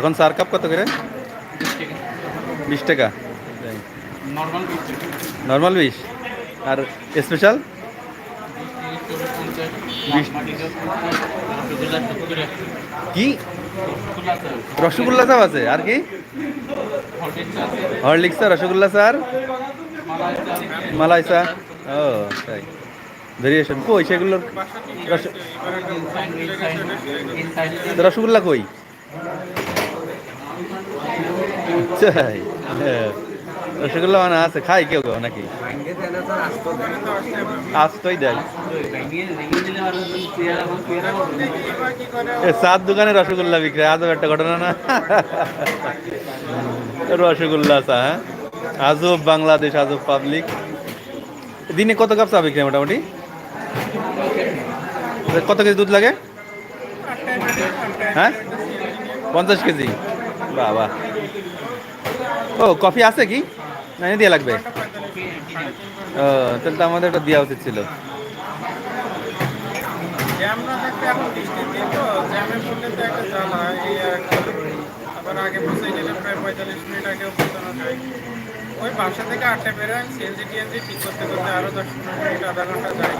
এখন চার কাপ কত করে? বিশ টাকা। নর্মাল বিশ। আর স্পেশাল কি? রসগোল্লা চাপ আছে। আর কি? হরলিক্স রসগোল্লা স্যার মালাই চা ও তাই। ভেরিয়েশন কই সেগুলোর রসগোল্লা কই? রসগোল্লা মানে আছে, খাই কেউ কেউ নাকি? আস্তই দেয় সাত দোকানে রসগোল্লা বিক্রি, আজও একটা ঘটনা না? রসগোল্লা চা হ্যাঁ? আজব বাংলাদেশ আজব পাবলিক দিনে কত কাপ চা বিক্রি মোটামুটি? কত কেজি দুধ লাগে? হ্যাঁ? পঞ্চাশ কেজি। বাবা ও, কফি আছে কি? না, এনে দিয়ে লাগবে। ও, তাহলে তো আমাদের ওটা দেওয়া উচিত ছিল। ওই থেকে বেরোয় ঠিক করতে করতে আরও দশ মিনিট, আধা ঘণ্টা যায়।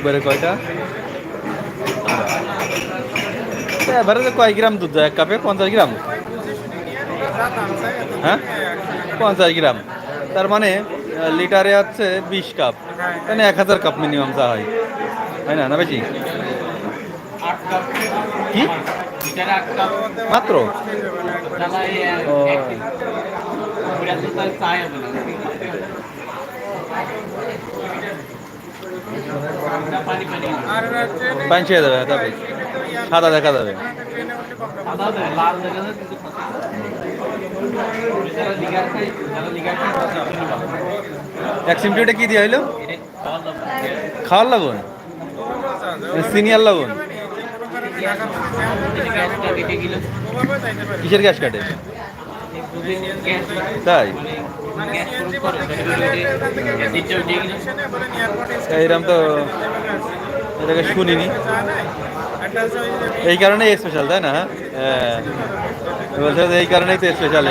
একবারে কয়টা? এবারে তো কয় গ্রাম দুধ এক কাপে পঞ্চাশ গ্রাম? যা হ্যাঁ? পঞ্চাশ গ্রাম। তার মানে লিটারে হচ্ছে বিশ কাপ। মানে এক হাজার কাপ মিনিমাম চা হয়। তাই না না বেশি? কি? মাত্র? ও। এক ওটা তো তার চাই হবে না পাঁচ ছেড়ে দেবে তারপরে সাদা দেখা যাবে। এক সিমটিটা কি দিয়ে হইল? খাওয়ার লাগুন সিনিয়র লাগুন কিসের গ্যাস কাটে? তাই? এইরকম তো এটাকে শুনিনি। এই কারণেই স্পেশাল তাই না? হ্যাঁ। এই কারণেই তো স্পেশাল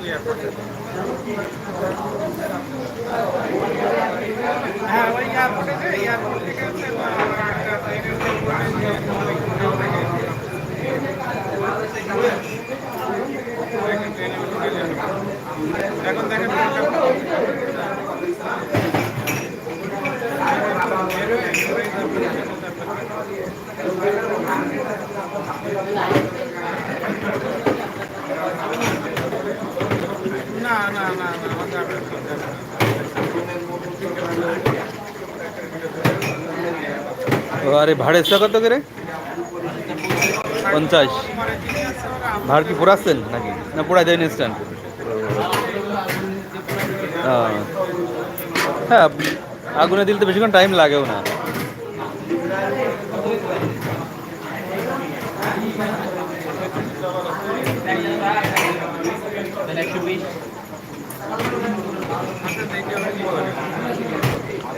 এয়ারপোর্টে হ্যাঁ ওই এয়ারপোর্টে যে এয়ারপোর্ট থেকে এখন দেখেন না না না না আমার যাবে না, যাবে না। ও আরে ভাড়ে কত করে? পঞ্চাশ। ভাড় কি পুরাচ্ছেন নাকি? না পুরাই দেন ইনস্ট্যান্ট হ্যাঁ আগুনে দিলে তো বেশিক্ষণ টাইম লাগেও না। একশো বিশ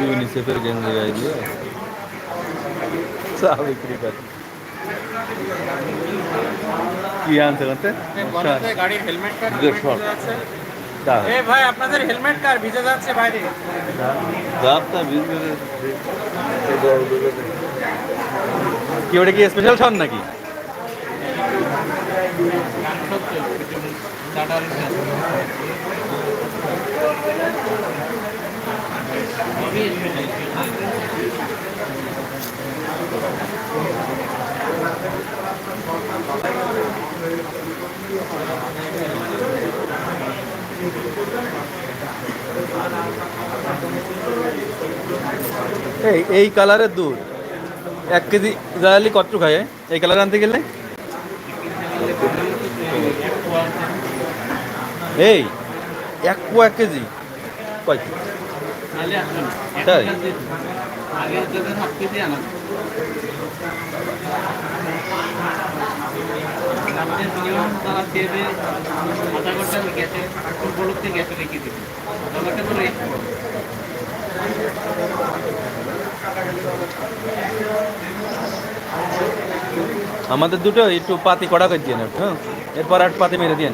ইউনিসেফের গেম লাগাই দিয়ে চা বিক্রি করে কি আনতে করতে গাড়ির হেলমেট কার এ ভাই আপনাদের হেলমেট কার ভিজে যাচ্ছে বাইরে যাবতা ভিজে কি ওটা কি স্পেশাল শট নাকি এই এই কালারের দুধ। এক কেজি জালি কত খায়? এই কালার আনতে গেলে? এই এক পো এক কেজি? কয়? তাই? আগে তোদের হাফ কেজি আনা আমাদের মিনিমাম তারা দেবে আধা ঘণ্টা গ্যাসে বলতে গ্যাসে রেখে দিবে আধা ঘণ্টা করে আমাদের দুটো একটু পাতি কড়া করে দিয়ে হ্যাঁ? এরপর আট পাতি মেরে দিয়ে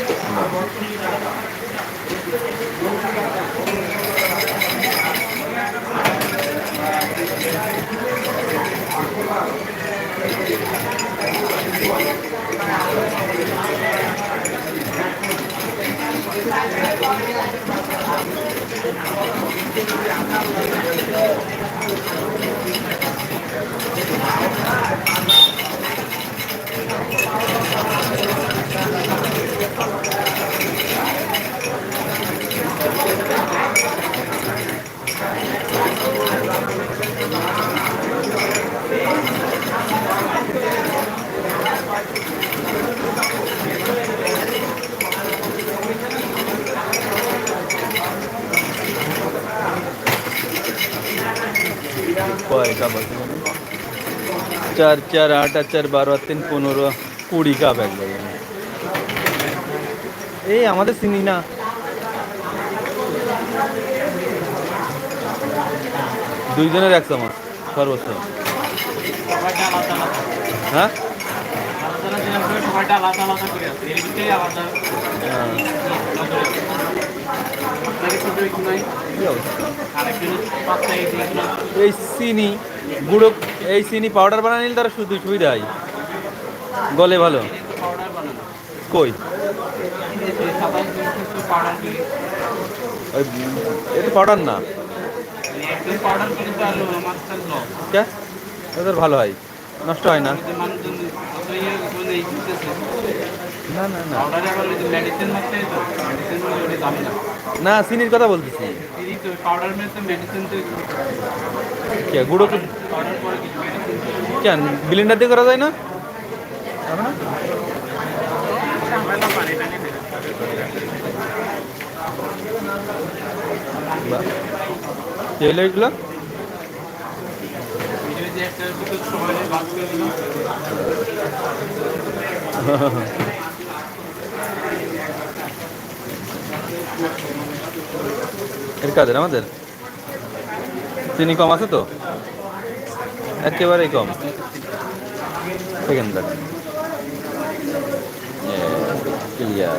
কয়টা বাজে জানো? চার চার আট আর চার বারো আর তিন পনেরো কুড়ি কাপ একবারে এই আমাদের চিনি না। দুইজনের এক চামচ সর্বোচ্চ। হ্যাঁ? এই চিনি গুঁড়ো, এই চিনি পাউডার বানানি তারা শুধু সুবিধা হয় গলে ভালো। কই সাতাশ দিন পাউডার করে ওই এটা পাউডার না। ওদের ভালো হয়। নষ্ট হয় না। মানে না না না। মানে চিনির কথা বলতেছি। গুঁড়ো তো কেন বিলিন্ডার দিয়ে করা যায় না হবে না আমরা পানি টানি দেবে হলো এগুলো? এর কাজের আমাদের? চিনি কম আছে তো? একেবারেই কম। ক্লিয়ার